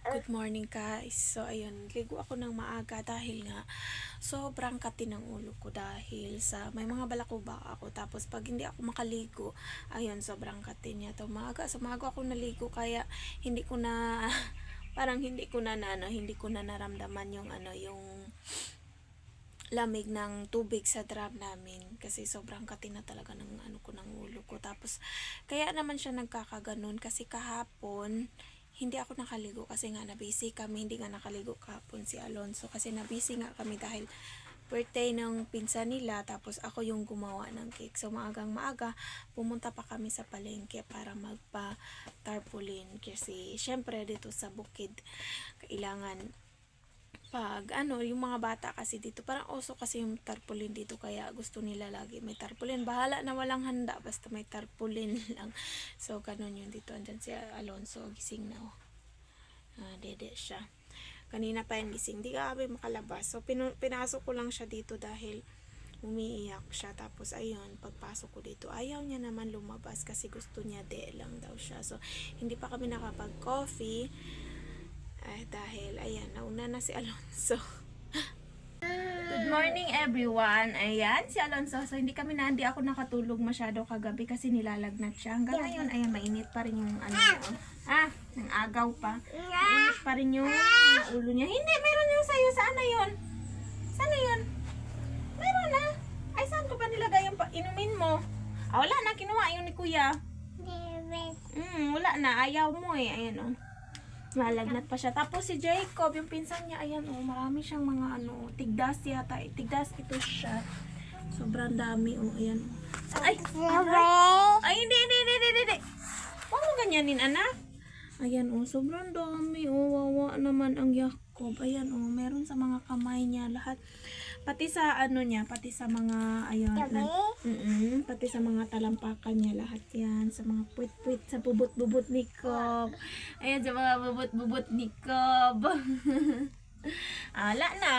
Good morning guys. So ayun, ligo ako ng maaga dahil nga sobrang kati ng ulo ko dahil sa may mga balakuba ako tapos pag hindi ako makaligo, ayun sobrang kati niya to maaga. So maaga ako naligo kaya hindi ko na parang hindi ko na, na ano, hindi ko na naramdaman yung ano yung lamig ng tubig sa drum namin kasi sobrang kati na talaga ng ano ko ng ulo ko tapos kaya naman siya nagkakaganon kasi kahapon hindi ako nakaligo kasi nga nabisi kami hindi nga nakaligo kahapon si Alonso kasi nabisi nga kami dahil birthday ng pinsan nila tapos ako yung gumawa ng cake. So maagang maaga pumunta pa kami sa palengke para magpa tarpaulin kasi syempre dito sa bukid kailangan pag ano, yung mga bata kasi dito, parang oso kasi yung tarpaulin dito, kaya gusto nila lagi may tarpaulin. Bahala na walang handa, basta may tarpaulin lang. So, ganun yun dito. Andyan si Alonso, gising na oh. Ah, dede siya. Kanina pa yung gising, di ka kami makalabas. So, pinu- pinasok ko lang siya dito dahil umiiyak siya. Tapos, ayun, pagpasok ko dito, ayaw niya naman lumabas kasi gusto niya de lang daw siya. So, hindi pa kami nakapag-coffee. Ay, dahil, ayan, nauna na si Alonso. Good morning everyone. Ayan, si Alonso. So, hindi kami na, hindi ako nakatulog masyado kagabi kasi nilalagnat siya. Hanggang ngayon, ayan, mainit pa rin yung ano niya. Ah, nang agaw pa. Mainit pa rin yung mga ulo niya. Hindi, meron yung sa'yo. Saan na yun? Saan na yun? Meron na. Ay, saan ko pa nilagay yung pa- inumin mo? Ah, wala na. Kinuha yun ni kuya. Mm, wala na. Ayaw mo eh. Ayan oh. Malagnat pa siya. Tapos si Jacob, yung pinsan niya, ayan oh, marami siyang mga ano, tigdas yata. eh, Tigdas ito siya. Sobrang dami oh, ayan. Ay, aray. Ay, hindi, hindi, hindi, hindi, hindi. Huwag mo ganyanin, anak. Ayan oh, sobrang dami oh, wawa naman ang Jacob. Ayan oh, meron sa mga kamay niya lahat. Pati sa ano niya, pati sa mga, ayun, na, mm pati sa mga talampakan niya, lahat yan. Sa mga puwit-puwit, sa bubot-bubot ni Cob. Ayan, sa mga bubot-bubot ni Cob. ah, wala na.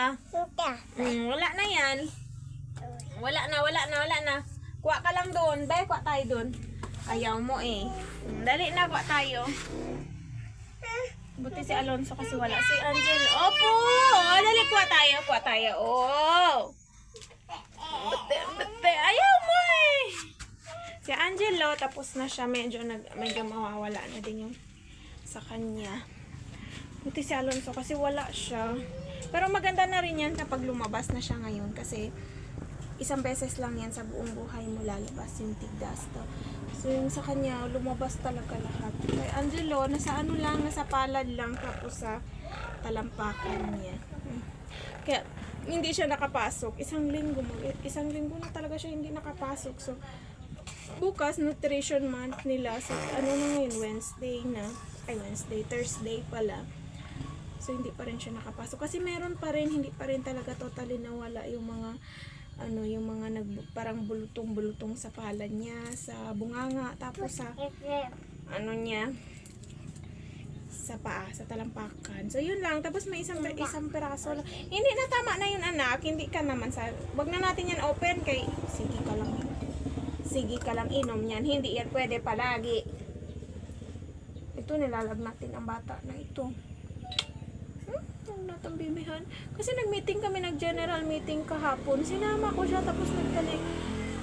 Mm, wala na yan. Wala na, wala na, wala na. Kuha ka lang doon. Bay, kuha tayo doon. Ayaw mo eh. Mm, Dali na, kuha tayo. Buti si Alonso kasi wala. Si Angel. Opo! Oh, dali, kuha tayo. Kuha tayo. Oh! Buti, buti. Ayaw mo eh! Si Angelo, tapos na siya. Medyo, nag, medyo mawawala na din yung sa kanya. Buti si Alonso kasi wala siya. Pero maganda na rin yan kapag lumabas na siya ngayon kasi isang beses lang yan sa buong buhay mo lalabas yung tigdas to. So yung sa kanya, lumabas talaga lahat. Kay Angelo, nasa ano lang, nasa palad lang tapos sa talampakan niya. Kaya hindi siya nakapasok. Isang linggo, isang linggo na talaga siya hindi nakapasok. So bukas nutrition month nila sa ano na ngayon Wednesday na ay Wednesday Thursday pala so hindi pa rin siya nakapasok kasi meron pa rin hindi pa rin talaga totally nawala yung mga ano yung mga nag parang bulutong-bulutong sa palad niya sa bunganga tapos sa ano niya sa paa, sa talampakan. So, yun lang. Tapos may isang, isang peraso lang. Hindi na tama na yun, anak. Hindi ka naman sa... Wag na natin yan open kay... Sige ka lang. Sige ka lang inom yan. Hindi yan pwede palagi. Ito, nilalag natin ang bata na ito. Huwag natin bibihan. Kasi nag-meeting kami, nag-general meeting kahapon. Sinama ko siya, tapos nagtali...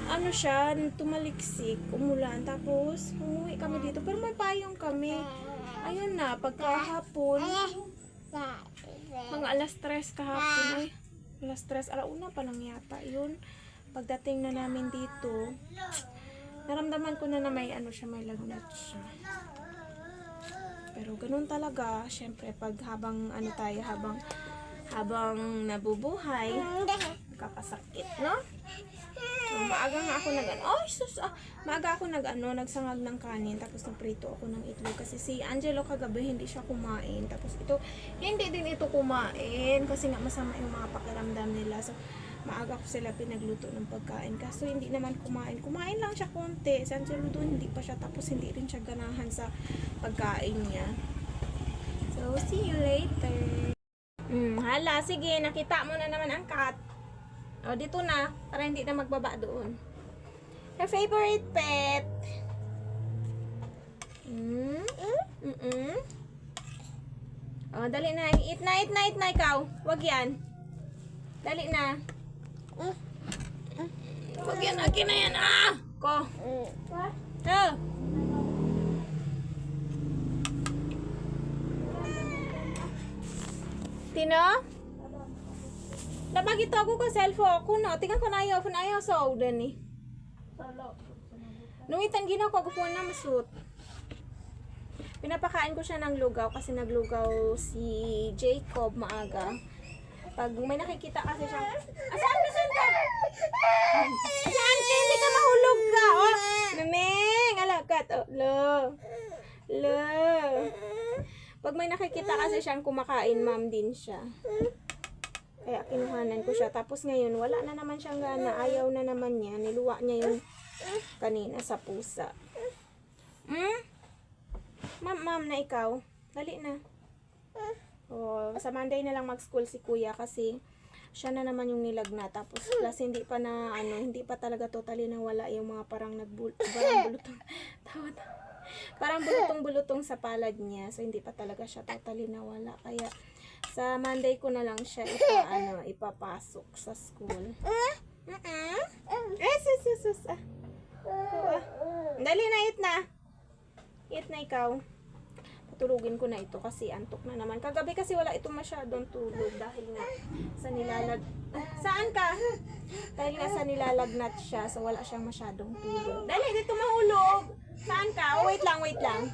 Ano siya, tumaliksik, umulan. Tapos, umuwi kami dito. Pero may payong kami. Ayun na, pagkahapon, mga alas 3 kahapon, ay, alas 3, alauna pa lang yata, yun. Pagdating na namin dito, naramdaman ko na na may ano siya, may lagnat siya. Pero ganun talaga, syempre, pag habang ano tayo, habang habang nabubuhay, kakasakit, no? So, maaga nga ako nag ano, oh, sus, ah, maaga ako nag ano, nagsangag ng kanin, tapos nagprito ako ng itlog kasi si Angelo kagabi hindi siya kumain. Tapos ito, hindi din ito kumain kasi nga masama yung mga pakiramdam nila. So, maaga ko sila pinagluto ng pagkain. Kaso hindi naman kumain. Kumain lang siya konti. Si Angelo doon hindi pa siya tapos hindi rin siya ganahan sa pagkain niya. So, see you later. Hmm, hala, sige, nakita mo na naman ang cat. O, dito na. Para hindi na magbaba doon. Her favorite pet. Mm. Mm-mm. Oh, dali na. Eat na, eat na, eat na ikaw. Wag yan. Dali na. Wag yan. Akin na yan. Ah! Ko. Oh. Tino? Dapat ako ko cellphone ako no. Tingnan ko na ayaw. Phone ayaw sa order ni. Nung itan ginaw ko, gusto na masut. Pinapakain ko siya ng lugaw kasi naglugaw si Jacob maaga. Pag may nakikita kasi siya, Asan ka, saan ka? Saan ka? Hindi ka mahulog ka. Oh, naming, alakat. Oh, lo. Lo. Pag may nakikita kasi siyang kumakain, ma'am din siya. Kaya kinuhanan ko siya. Tapos ngayon, wala na naman siyang gana. Ayaw na naman niya. Niluwa niya yung kanina sa pusa. Hmm? Ma'am, ma'am na ikaw. Dali na. Oh, sa Monday na lang mag-school si kuya kasi siya na naman yung nilagnat. Tapos plus hindi pa na ano, hindi pa talaga totally nawala yung mga parang nagbul parang bulutong tawa tawa. Parang bulutong-bulutong sa palad niya. So hindi pa talaga siya totally nawala. Kaya sa Monday ko na lang siya ipa, ano, ipapasok sa school. Mm-mm. Eh, sus, sus, sus. Ah. Ah. Dali na, eat na. Eat na ikaw. Patulugin ko na ito kasi antok na naman. Kagabi kasi wala ito masyadong tulog dahil nga sa nilalag... Ah, saan ka? Dahil nga sa nilalagnat siya, so wala siyang masyadong tulog. Dali, dito mahulog. Saan ka? Oh, wait lang, wait lang.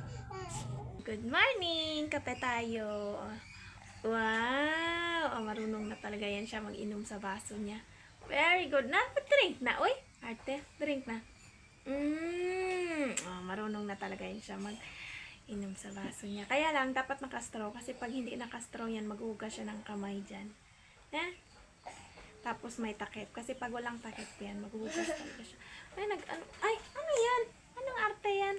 Good morning! Kape tayo. Wow! Oh, marunong na talaga yan siya mag-inom sa baso niya. Very good. Na, drink na. Uy, arte, drink na. Mmm. Oh, marunong na talaga yan siya mag inom sa baso niya. Kaya lang, dapat nakastraw. Kasi pag hindi nakastraw yan, maghugas siya ng kamay dyan. Eh? Tapos may takip. Kasi pag walang takip yan, maghugas talaga siya. Ay, nag, ano, ay, ano yan? Anong arte yan?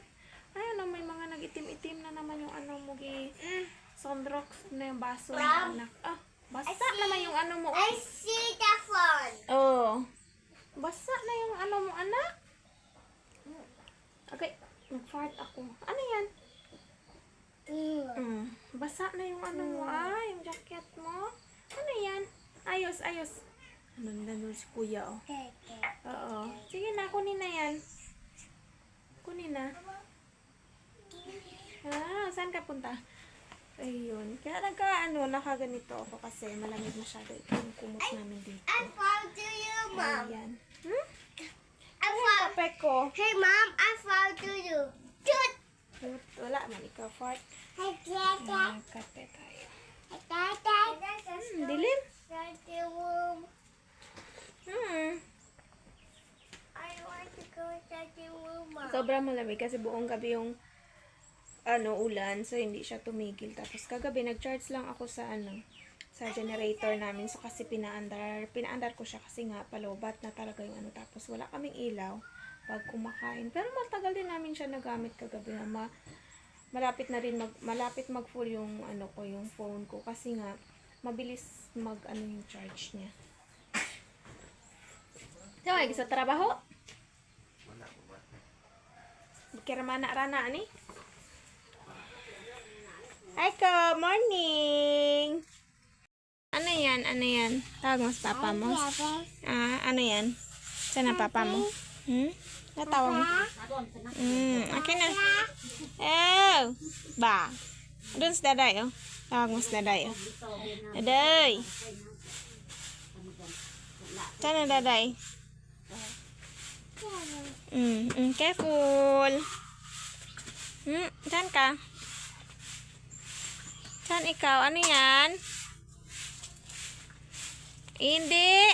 Ay, ano, may mga nag-itim-itim na naman yung ano mo, gi. Sondrox na yung baso ng anak. Ah, basa naman yung ano mo. I see the phone. Oh. Basa na yung ano mo, anak. Okay, nag-fart ako. Ano yan? Mm. Basa na yung ano mo, ah, yung jacket mo. Ano yan? Ayos, ayos. Ano na si kuya, oh. Oo. Sige na, kunin na yan. Kunin na. Ah, saan ka punta? Ayun. Kaya nagka, ano, nakaganito ako kasi malamig masyado ito yung kumot namin dito. I found you, mom. Ayan. Hmm? I found. kape ko? Hey, mom. I found you. Good. Wut, Wala man, ikaw fart. Hey, kape tayo. Hmm, dilim. the room. Hmm. I want to go inside the room, mom. Sobrang malamig kasi buong gabi yung ano, ulan. So, hindi siya tumigil. Tapos, kagabi, nag-charge lang ako sa ano, sa generator namin. So, kasi pinaandar, pinaandar ko siya kasi nga, palobat na talaga yung ano. Tapos, wala kaming ilaw pag kumakain. Pero, matagal din namin siya nagamit kagabi. Ma, malapit na rin mag, malapit mag full yung ano ko, yung phone ko. Kasi nga, mabilis mag ano yung charge niya. So, sa trabaho? Kira mana rana ni? Ay ko, morning! Ano yan? Ano yan? Tawag mo sa papa mo? Ah, ano yan? Saan ang papa mo? Hmm? Natawag mo? Hmm, okay na. Oh! Ba? Doon sa daday, oh. Tawag mo sa daday, oh. Daday! Saan ang daday? Mm, mm, careful. Hmm, saan ka? Saan ikaw? Ano yan? Hindi.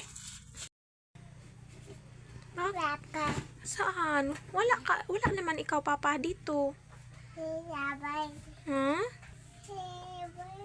Wala ka. saan? Wala ka. Wala naman ikaw, papa, dito. Sabay. Hmm? Sabay.